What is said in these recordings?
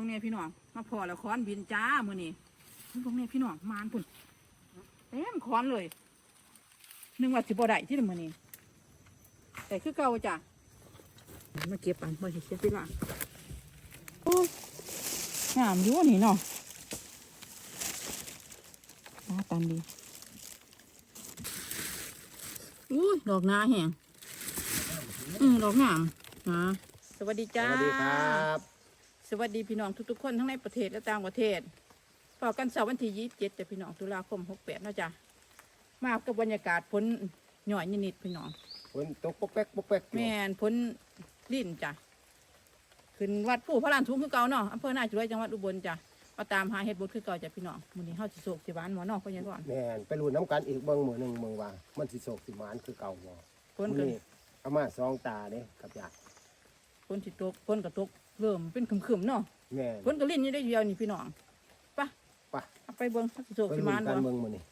บิ่งเนี่ยพี่น้องมาพอแล้วค้อนบินจ้ามื้อนี้มาเบิ่งเนี่ยพี่น้องมานพุ่นเต็มค้อนเลยนึกว่าสิบ่ได้ที่มื้อนี้แต่คือเก่าจ้ะมาเก็บอันบ่สิเก็บสิล่ะโอ้งามอยู่นี่เนาะตาตันดีอุ้ยดอกนาแห้งอือดอกงามนะสวัสดีสจ้าวัสดีครับ สวัสดีพี่น้องทุกๆคนทั้งในประเทศและต่างประเทศพอกันเสาร์วันที่ยี่สิบเจ็ดพี่น้องตุลาคมหกแปดนะจ๊ะมากับบรรยากาศพ้นหน่อยนิดๆพี่น้องฝนตกปกแป๊กปกแป๊กอยู่แม่นพ้นลิ้นจ้ะขึ้นวัดผู้พระลานทุ่งคือเก่าเนาะอำเภอหน้าจุฬยจังหวัดอุบลจ้ะมาตามหาเห็ดบดคือเก่าจ้ะพี่น้องมื้อนี้เฮาสิโศกสิหวานหมอนอกก็ยังก่อนแม่นไปรูดน้ำกันอีกเบิ่งมือหนึ่งเมืองว่ามันสิโศกสิหมานคือเก่าบ่พ้นมื้อกันนี้เอามาสองตาเด้กับยาพ้นสิตกพ้นก็ตก เริ่มเป็นขึ้มๆเนาะแม่นพ้นก็ลิ้นนี่ได้เดียวนี่พี่น้องไปไป เอาไปเบิ่งสิโศกไปสิรูหดวานกับ่นเมืองมื้อนี้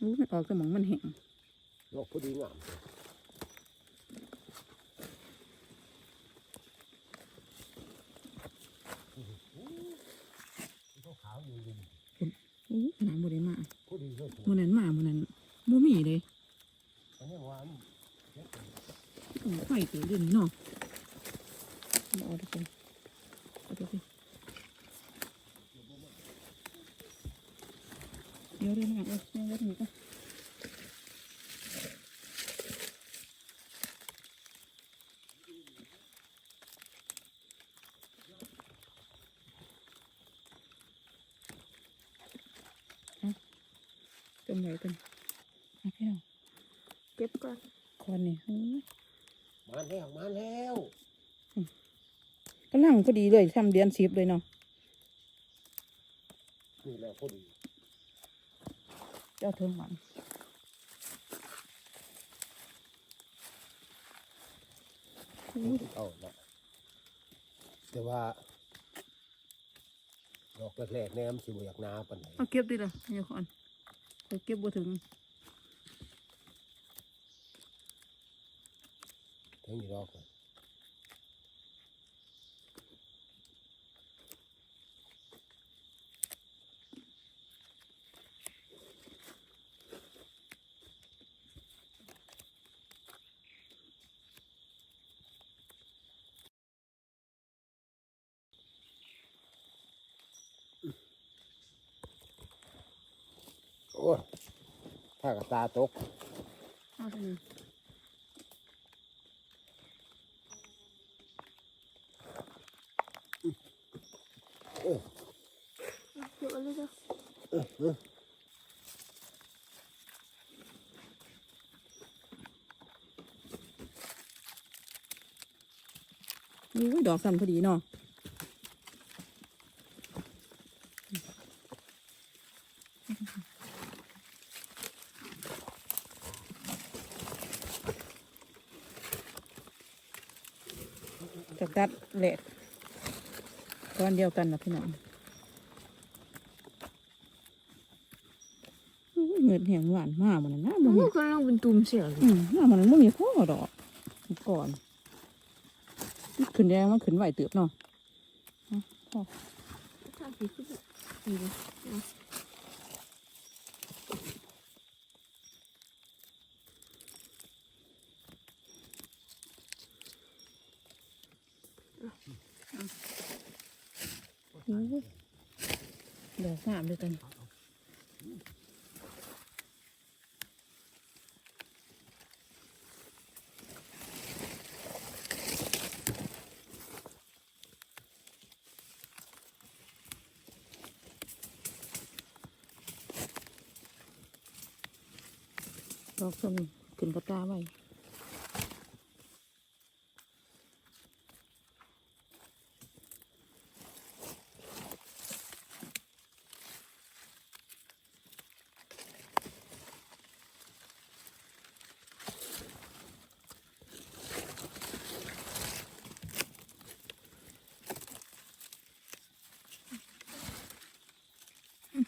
อู้มันออกสมองมันแห้งโลกผู้ดีงามขาวอยู่ดินอู้น้ำบ่ได้มาผู้ดีก็สวยมื้อนั้นมามื้อนั้นบ่มีเลย อันนี้หวาน โอ้ไข่ตัวดินเนาะมาเอาดิไปเอาดิไปเดี๋ยวเดี๋ยวนะเออเดี๋ยวเดี๋ยวนี้ก็จมไหนกันมาพี่น้องเก็บก่อนคอนนี่เฮ้ มาแล้วมาแล้วกำลังพอดีเลยทำเดือนสิบเลยเนาะนี่แหละผู้ดี เจ้าเทิงหมันเอาละแต่ว่าดอกแรกๆแนมนสิบ่อยากนาปานใดเอาเก็บดิล่ะเดี๋ยวก่อนเอาเก็บบ่ถึง ทั้งนี้ดอกน่ะโอ้ถ้ากับตาตก เอาเท่านี้ เดี๋ยวเลยจ้ะ อุ้ยดอกสั่นพอดีเนาะจะตัดแหลกก้อนเดียวกันนะพี่น้องเงินแหงหวานมากมันนะมัมันนกำลังเป็นตุ่มเสียเลยอืมหน้ามันไม่มีพ่อดอกก่อน ขึ้นแดงมันขึ้นไหวเติบเนาะอะพ่อถ้าสีขึ้นดีเลยอู้ดอกงามเลยกัน ดอกส้มขึ้นกระตาไว้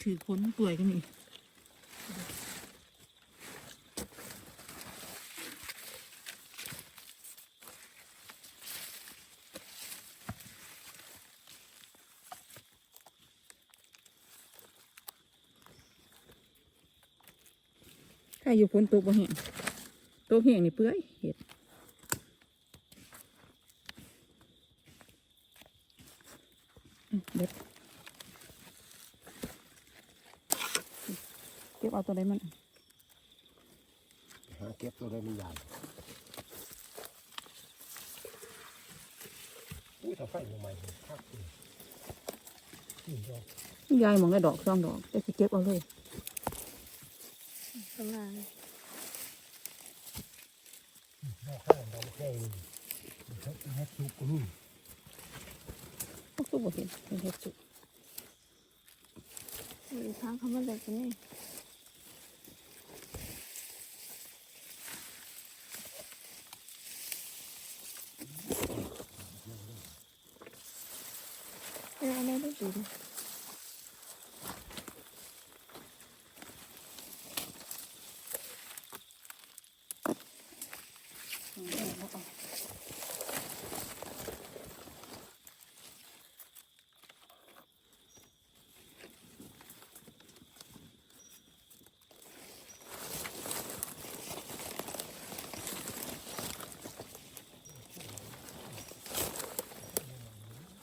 ถือค้นกล้วยกันนี่ อยู่พ้นตัวบ่แห้งตัวแห้งนี่เปื่อยเห็ดอืมเด็ดเก็บเอาตัวใดมันหาเก็บตัวได้ไม่ใหญ่อุ้ยถ้าไฟใหม่ๆคักเลยนี่ดอกยายมองได้ดอกสองดอกแต่สิเก็บเอาเลย ข้างล่างดอกข้างดอกแดงเฮ็ดเฮ็ดสุกก็นี่ก็คือบ่เห็นเป็นเห็ดสุกมีทางเขามาเลยกันนี่ เอออะไรได้ดีเลย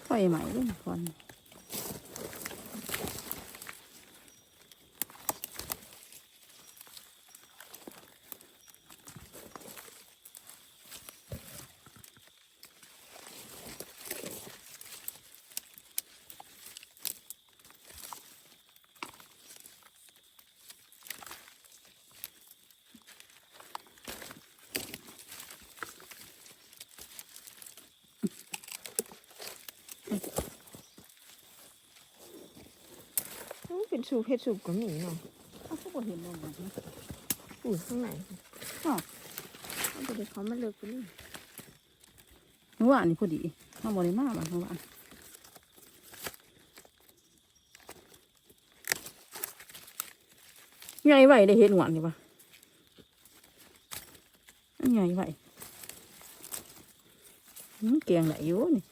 ไฟ ใหม่เลย เป็นสูบเห็ดสูบก็มีเนาะเขาก็บ่เห็นบ่หมดนะอยู่ข้างในอ้าวมันจะได้เขามาเลิกกันนี่เมื่อวานนี่พอดีมาบ่ได้มาบ้านเมื่อวานใหญ่ไหวได้เห็นหวานนี่ปะอันใหญ่ไหวอืมแกงไหลอยู่นี่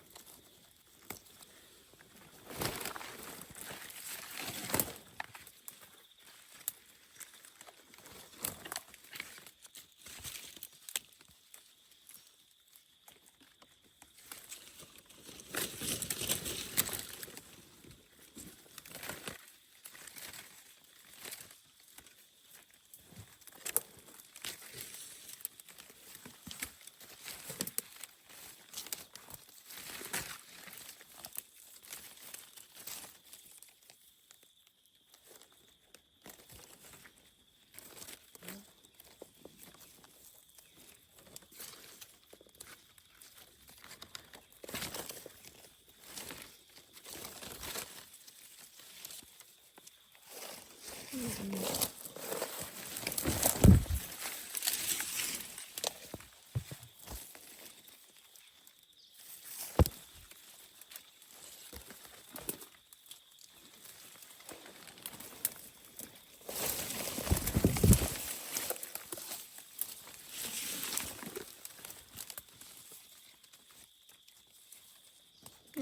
เนี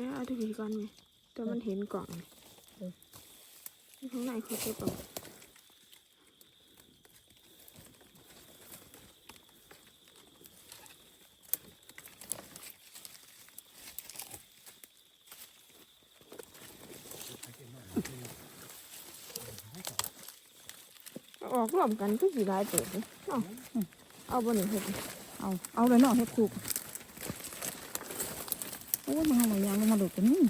่ยเอาทีวีก่อนไหมแต่มันเห็นกล่องข้างในเขาเก็บเอาเอาออกรวมกันก็สีลายเปิดเลยเอาเอาบนหนึ่งเห็ดเอาเอาเลยเนาะเฮ็ดสุกโอ้ยมันเอาหลายอย่างมันมาหลุดกันนี่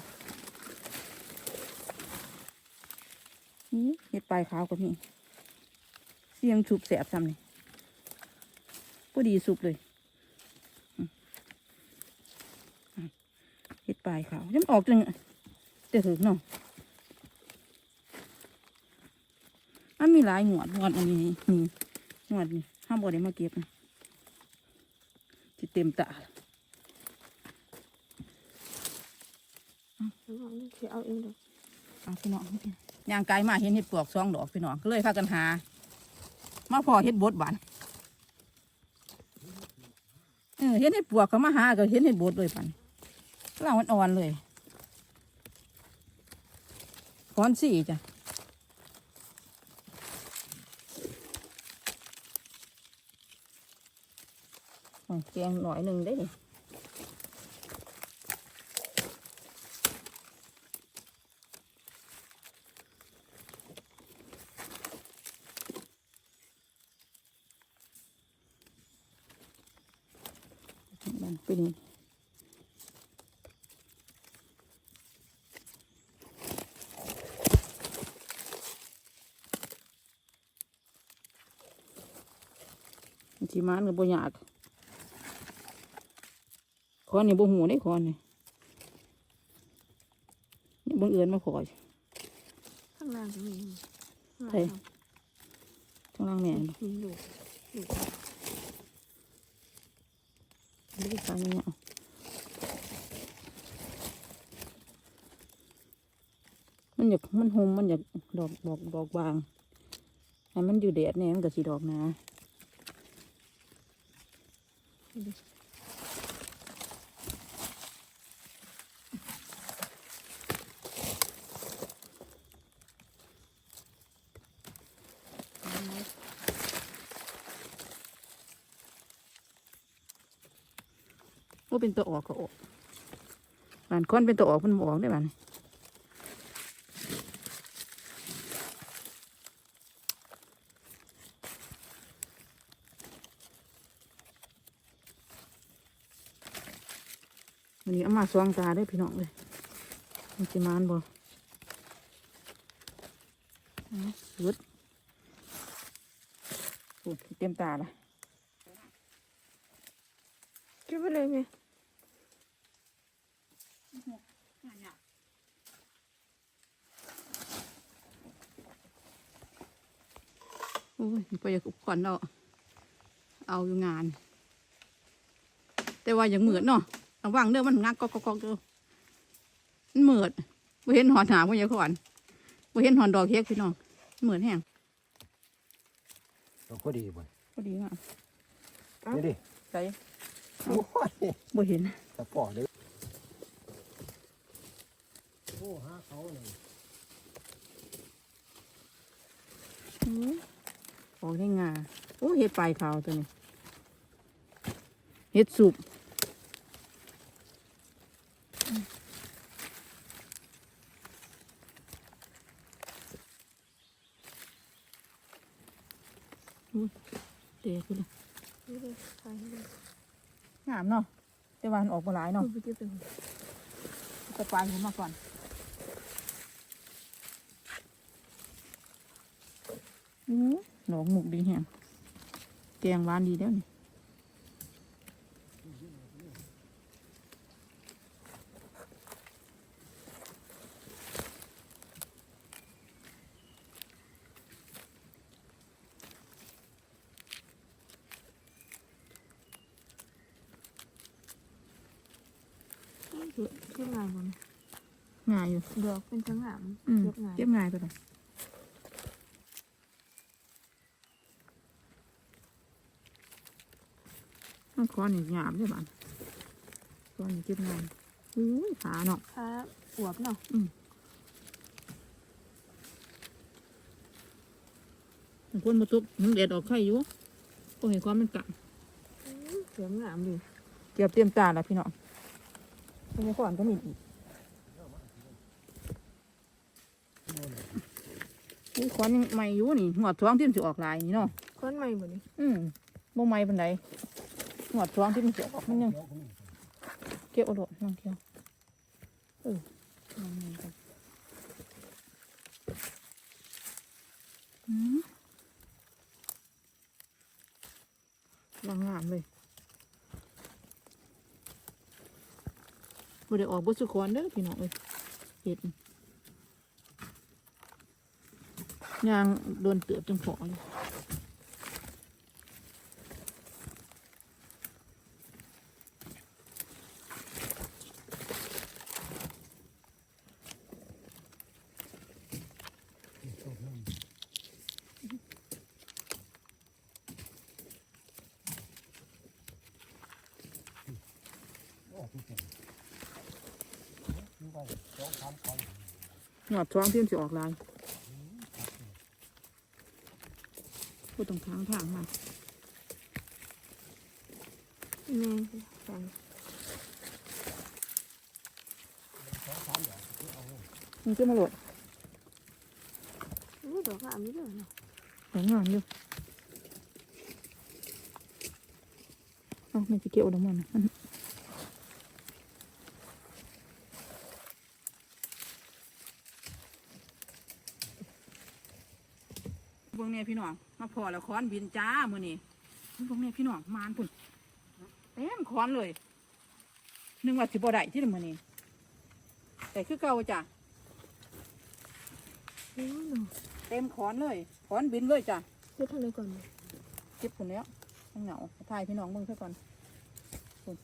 นี่เฮ็ดปลายขาวกับนี่เสียงสุบแสบซ้ำนี่พอดีสุกเลยอืมอืมเฮ็ดปลายขาวยังออกจังจะถึงเนาะ มันมีหลายหงวดหงวดอันนี้นี่หงวดนี่ห้ามบ่ได้มาเก็บนะที่เต็มตาเอาเอาเดี๋ยวเอาเองเดี๋ยวเอาพี่น้องพี่ย่างไกลมาเห็นเห็ดปลวกสองดอกพี่น้องก็เลยพากันหา มาพอเห็ดบดบานเออเห็นเห็ดปลวกก็มาหาก็เห็นเห็ดบดเลยปันเล่ามันอ่อนเลยก้อนสี่จ้ะ โอ้ย แกงหน่อยหนึ่งได้นี่มันเป็นจีมันกับบ่อยาก คอนนี่บ่หูได้คอนนี่นี่บังเอิญมาขอข้างล่างก็มีเฮ้ยข้างล่างแม่นมีลูกลูกบ่ได้ฟังเนี่ยเอามันอยากมันหุมมันอยากดอกดอกดอกบางให้มันอยู่แดดเนี่ยมันก็สีดอกหนะ เป็นตัวออกก็ออกบานค้อนเป็นตัวออกมันออกได้บ้านวันนี้เอามาสวงตาได้อพี่น้องเลยมันจะมานบ่เสุดโอ้ยเต็มตาละ เก็บไปเลยไหม โอ้ย ไปอยากอุปกรณ์เราเอาอยู่งาน แต่ว่าอย่างเหมือนเนาะระวังเด้อมันงักกอกกอกเด้อมันเหมือดบ่เห็นหอนหาบ่อยากขอนบ่เห็นหอนดอกเฮ็กพี่น้องมันเหมือนแห้งเราก็ดีบ่พอดีอะนี่ดิใส่โอ้ยบ่เห็นตะปอดเลยโอ้หาเขาเลย อื้อออกได้งาโอ้เฮ็ดปลายขาวตัวนี้เฮ็ดสุบอุ้ยเตะขึ้นเลยนี่เลยใส่เลยงามเนาะแต่ว่ามันออกมาหลายเนาะไปเก็บไปหมดแต่ปลายผมมาก่อน หนองหมกดีแฮงแกงหวานดีแล้วนี่เออ เก็บง่ายบ่ ง่ายอยู่ ดอกเป็นทั้งหลาม อืม เก็บง่าย เก็บง่ายตัวไหน มันคอนี่หยาบใช่ปะคอนี่เก็บง่ายอุ้ยขาเนาะถ้าอวบเนาะมันพ่นมาตุกมันเด็ดออกไข่อยู่ก็เห็นความมันกัดเสียงงามดิเก็บเตรียมตาแล้วพี่น้องเป็นไงก่อนก็มีอีกอุ้ยคอนยังใหม่อยู่นี่หัวท้องที่มันจะออกลายนี่เนาะค้อนใหม่บ่นี่อืมบ่ใหม่ปานใด หัวท้องที่มันจะออกมันยังเก็บเอาโดดน้องเที่ยวเออลองนี่กันอืมลองงามเลยบ่ได้ออกบ่สุกอนเด้อพี่น้องเอ้ยเห็ดยางโดนเตือบจังพออยู่ หยอดท้องที่มันจะออกลายก็ต้องทางทางมาแม่ฟังมันจะมาหลด อู้ดอกก็อันนี้เลยเนาะ สวยงามอยู่เอ้ามันจะเกี่ยวดอกมันนะมันเบิ่งเนี่ยพี่น้อง มาพอแล้วค้อนบินจ้ามื้อนี้เบิ่งเนี่ยพี่น้องมานพุ่นเต็มค้อนเลย นึกว่าสิบ่ได้ที่มื้อนี้แต่คือเก่าจ้ะโอ้ เนาะเต็มขอนเลย ขอนบินเลยจ้ะเฮ็ดทางใดก่อนเนี่ยเก็บผลแล้วทั้งเหงาถ่ายพี่น้องเบิ่งซะก่อนพุ่น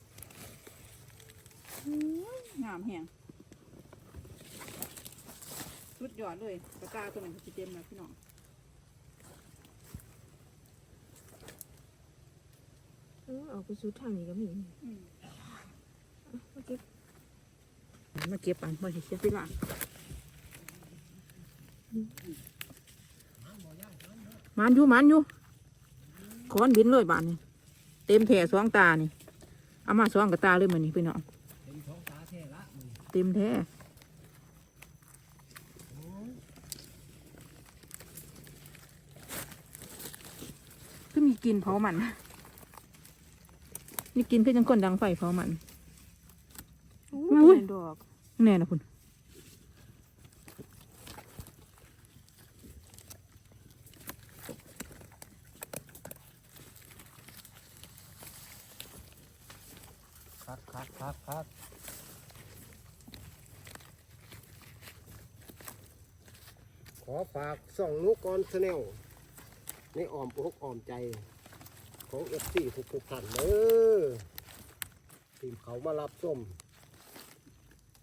อื้องามแหงสุดยอดเลยปากกาตัวนั้นสิเต็มแล้วพี่น้องเออเอาไปสู่ทางนี้ก็มีอืมมาเก็บมาเก็บอันมาเก็บที่หลัง มันอยู่มันอยู่ขอนบินเลยบานนี่เต็มแผ่สองตานี่เอามาสองกับตาเลยมันนี่พี่น้องเป็นท้องตาแท้ละมึงเต็มแท้คือมีกลินเผามัน นี่กินคือจังคนดังไฟเผามันอู้อุ้ยเป็นดอกแน่นะคุณ คักคักคักคักขอฝาก ส่องนุกรชาแนลในอ้อมอกอ้อมใจ ของเอฟซีทุกทุกๆท่านเด้อทีมเขามารับส้ม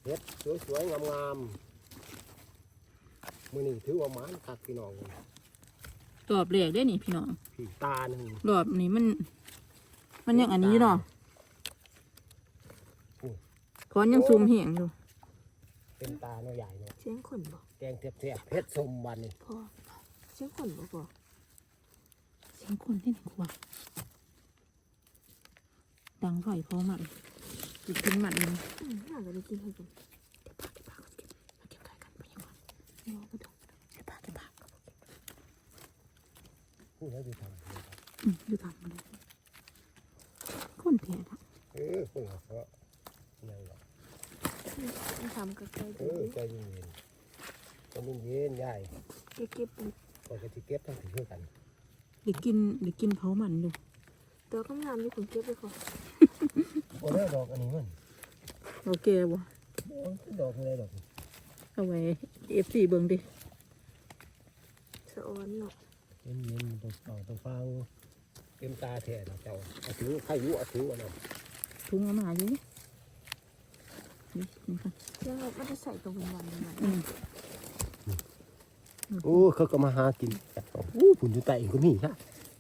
เฮ็ดสวยๆงามๆมือนี้ถือว่าหมานคักพี่น้องรอบแรกได้นี่พี่น้องพี่ตาหนึ่งรอบนี้มัน มันยังอันนี้อยู่เนาะขอนยังซูมเหียงอยู่ เป็นตาเนาะใหญ่เนาะเสียงขนบ่ แกงเทียบๆเพชรสมวันนี่พอเสียงขนบ่พอเสียงคนที่ไหนกว่าดังไฟเผามันกินกินมันเลยอืมน่าจะได้กินให้กันเก็บปากเก็บปากเก็บเก็บไก่กันไปยังไงรอก็ดอกเก็บปากเก็บปากพูดแล้วดีทอืมอยู่ทำมันคนแท้ละำเออคนละเพราะยังหรอกมันทำกับไก่เอดีอใจเย็น ๆใจเย็นๆยายเก็บเก็บเป็นก่อนจะที่เก็บทั้งถือกันเด็กกินเด็กกินเผามันอยู่ดอกงามๆอยู่ผมเก็บไว้ก่อนโอ้แล้วดอกอันนี้มันโอเคบ่โอ้ยดอกอะไรดอกเอาไว้เอฟซีเบิ่งดิสะออนเนาะเย็นเย็นๆต้องฟังต้องฟังเต็มตาแท้นะเจ้าเอาถือใครอยู่เอาถือวันนั้นถุงเอามาอยู่นี่นี่นี่ค่ะแล้วเราก็จะใส่ตัวเป็นวันเป็นวันอืม โอ้เขาก็มาหากินจัดเอาโอ้ผุนอยู่ใต้เองก็มีค่ะ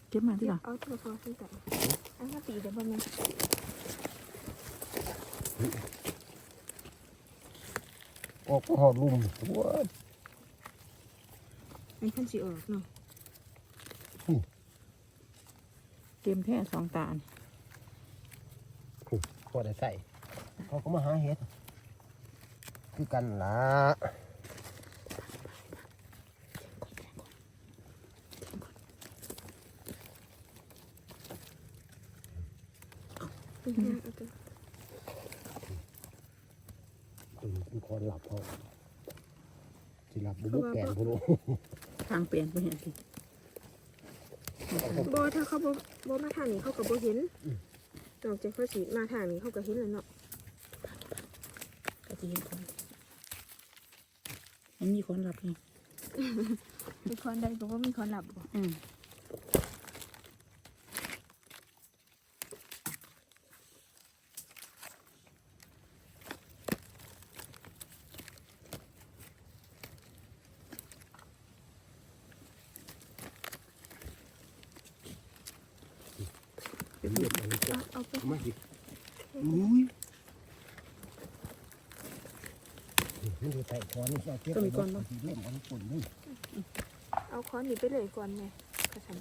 เก็บมาที่เก็หลับงเอาตัวพอขึ้นแต่อันนี้ปีเดี๋ยวมันออกก็หอดลุ่มว้ามันขั้นสีออกเนาะเต็มแท้สองตาลพอได้ใส่เขาก็มาหาเห็ดคือกันล่ะ อืมเอเป็นคนหลับเขาสิหลับบุบแกนพุ่นโอ้ทางเปลี่ยนไปเห็นสิบถ้าเขาบ่บ่มาทางนี้เขาก็บ่เห็นนอกจากเขาสีมาทางนี้เขาก็เห็นแล้วเนาะก็จะเห็นคนมันมีคนรับนี่มีคนใดก็ว่ามีคนหลับบ่อืม ตัมีก้อนบ้างเอาค้อนนีไปเลยก่อนไงข้าฉัน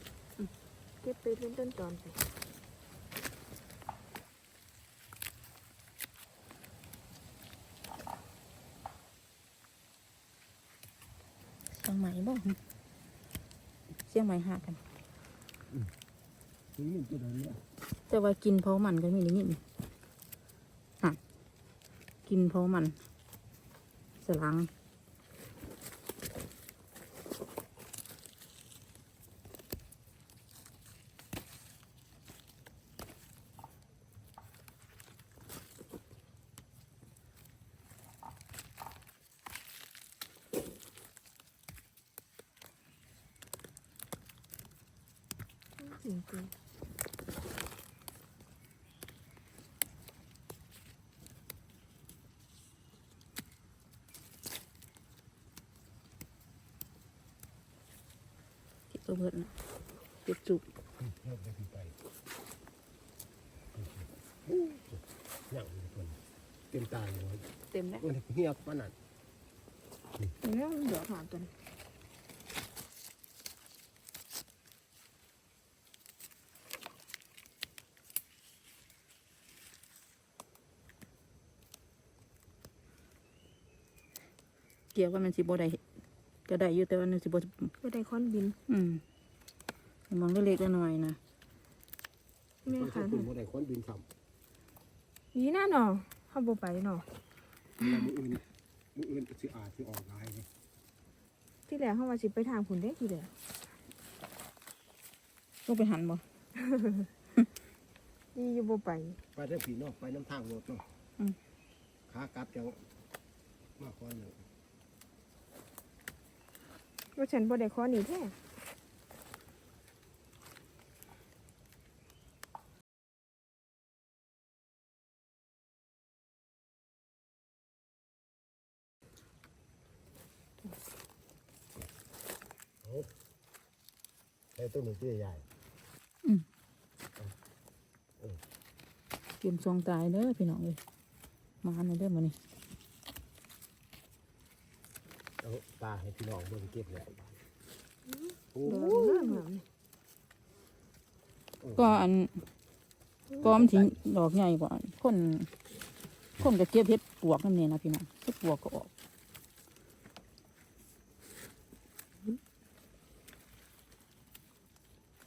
เก็บไปเล่นต้นตอนไปเสียงไหมบ้างเสียงไหมหักกันแต่ว่ากินเพราะมันก็มีนิดนึงกินเพราะมันสลัง ตัวเบิดนะเจ็บจุกเริ่มได้ไปอย่างนี้คนเต็มตาเลยเต็มแล้วมันเงียบปานนั้นเห็นไหมมันเดือดหอมตัวนี้เกี่ยวว่ามันสิบ่ได้ ก็ได้อยู่แต่ว่ามันสิบ่ก็ได้ค้อนบิน อืมมองเล็กๆน้อยๆนะแม่ไปขาถ้าคุณบ่ได้คนบินซ้นี่น่าหนอเข้าบ่ไปหนอำแล้วมืออื่นมืออื่นสิอาจสิออกลายนี่ที่แรกเข้ามาสิไปทางผุนได้ทีเดียวต้องไปหันบ่นี่อยู่บ่ไปไปได้ผีเนาะไปน้ำทางรถเนาะอืมขากลับจังมากกว่าหนึ่ง ว่าฉันบ่ได้ค้อนนี่แท้ใช้ต้นหนึ่งที่ใหญ่เตรียมซองตายเด้อพี่น้องเลยมาในเด้อมานี่ เอา ปลาให้พี่น้องเบิ่งเก็บแล้วโอ้ดอกงามงามนี่ก็อันก็มันทิ้งดอกใหญ่กว่าคนคนก็เก็บเห็ดปวกนั่นนี่นะพี่น้องเห็ดปวกก็ออก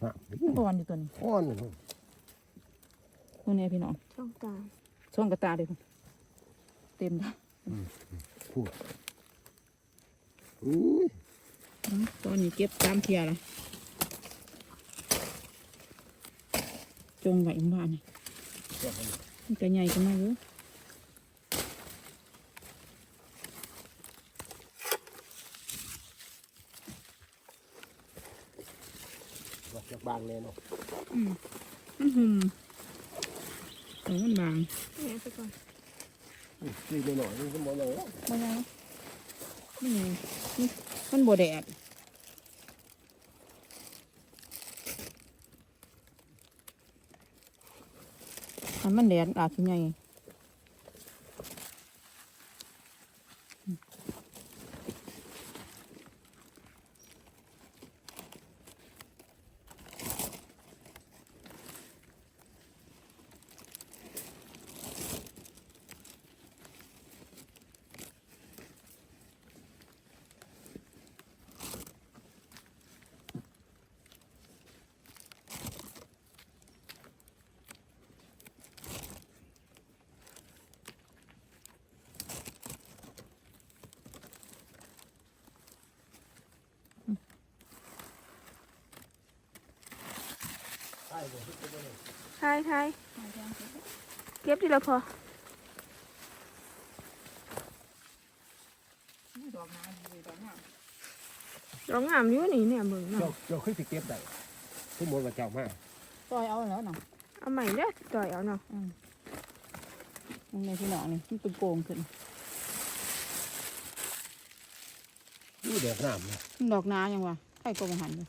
ฮะอ่อนอยู่ตัวนี้อ้อนเลยตัวนี้พี่น้องช่องตาช่องกระตาเลยพุ่นเต็มแล้วพูดอุ้ยอืม ตอนนี้เก็บตามเทียละจงไว้อีกบ้านนี่มันก็ใหญ่กันมาอยู่ออกจากบางเลยเนาะอืมมันหุ่มโอ้มันบางแม่ไปก่อนนี่หน่อยๆนี่ก็มองเลยบ่ยังนี่ไง มันบ่แดดมันแดดอาจจะไงญ่ ใช่เลย ทายทายเก็บทีละพอดอกน้ำดีดอกน้ดอกงามอยู่นี่เนี่ยเบิ่งเจ้าเนาะเจ้าเคยสิเก็บได้สมมติว่าเจ้ามาำซอยเอาแล้วเนาะเอาใหม่เด้อต่อยเอาเนาะอืมนี่ไงพี่น้องนี่มันเป็นโกงขึ้นนี่ดอกน้ำนะมันดอกนายังวะใครก็มาหันเลย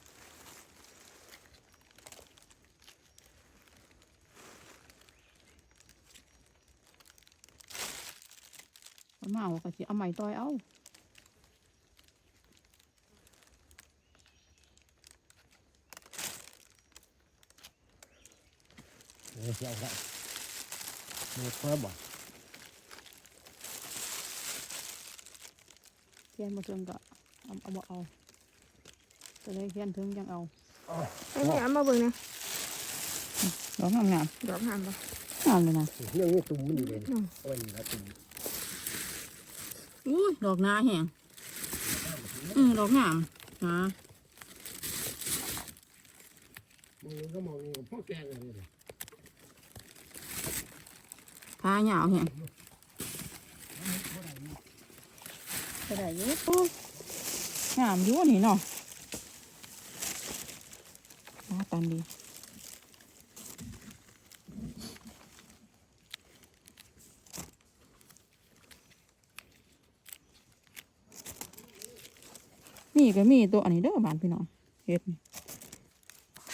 เอามาเอาก็สิเอาใหม่ต่อยเอาเออเจ้าละเมื่อมาบอกเทียนมาจนก็เอาเอาบ่เอาก็เลยเขียนถึงยังเอาไอ้แม่เอามาเบิ่งนะดอกงามงามดอกหามปะงามเลยนะเรื่องนี้ตุ่มมันอยู่เลยอืมเอาไว้นี่ละตุ่ม อุ้ยดอกนาแห้งอือดอกงามนะมึงก็มองนี่กับพ่อแกงเลยเลยขาหยาวแห้งก็ได้อยู่โอ้งามอยู่นี่เนาะน้าตันดี มีก็มีตัวอันนี้เด้อบานพี่น้องเฮ็ดนี่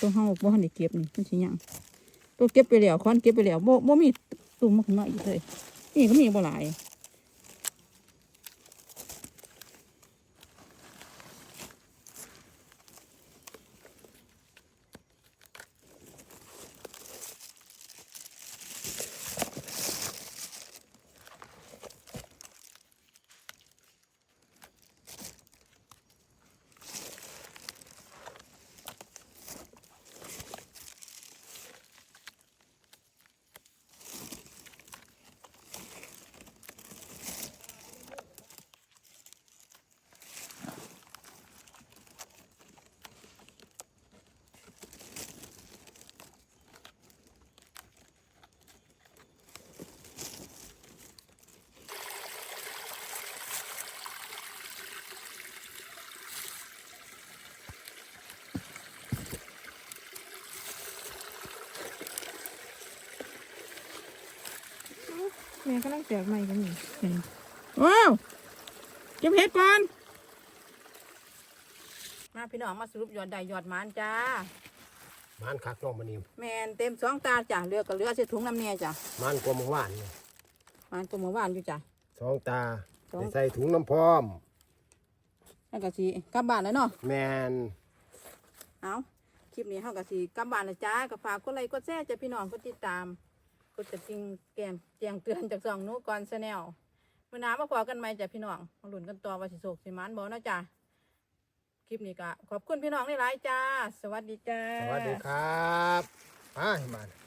ตัวเฮาบ่ทันได้เก็บนี่มันสิหยังตัวเก็บไปแล้วค้อนเก็บไปแล้วบ่บ่มีตุ่มมาขึ้นมาอีกเลยนี่ก็มีบ่หลาย แม่กำลังแตกใหม่กันนี่ว้าวเก็บเห็ดก่อน มาพี่น้องมาสรุปยอดได้ยอดหมานจ้ามันคักน้องมันนี่แมนเต็มสองตาจ้ะเรือกับเรือใส่ถุงน้ำเนี่ยจ้ะมันกว่าเมื่อวานนี่หมานตัวเมื่อวานอยู่จ้ะสองตาสองได้ใส่ถุงน้ำพร้อมแล้วก็สีกลับบ้านแล้วเนาะแมนเอาคลิปนี้เฮากับสีกลับบ้านแล้วจ้าก็ฝากกดไลค์กดแชร์จ้ะพี่น้องกดติดตามก ดกระจิงแกมแจ้งเตือนจากสองนู้ก่อนชาแนลมื่อน้ำมาพอกันไหมจ้ะพี่น้องมาหลุนกันต่อว่าสิโศกสิมานบอกนะจ้ะคลิปนี้ก็ขอบคุณพี่น้องหลายจ้า สวัสดีจ้า สวัสดีครับไปมา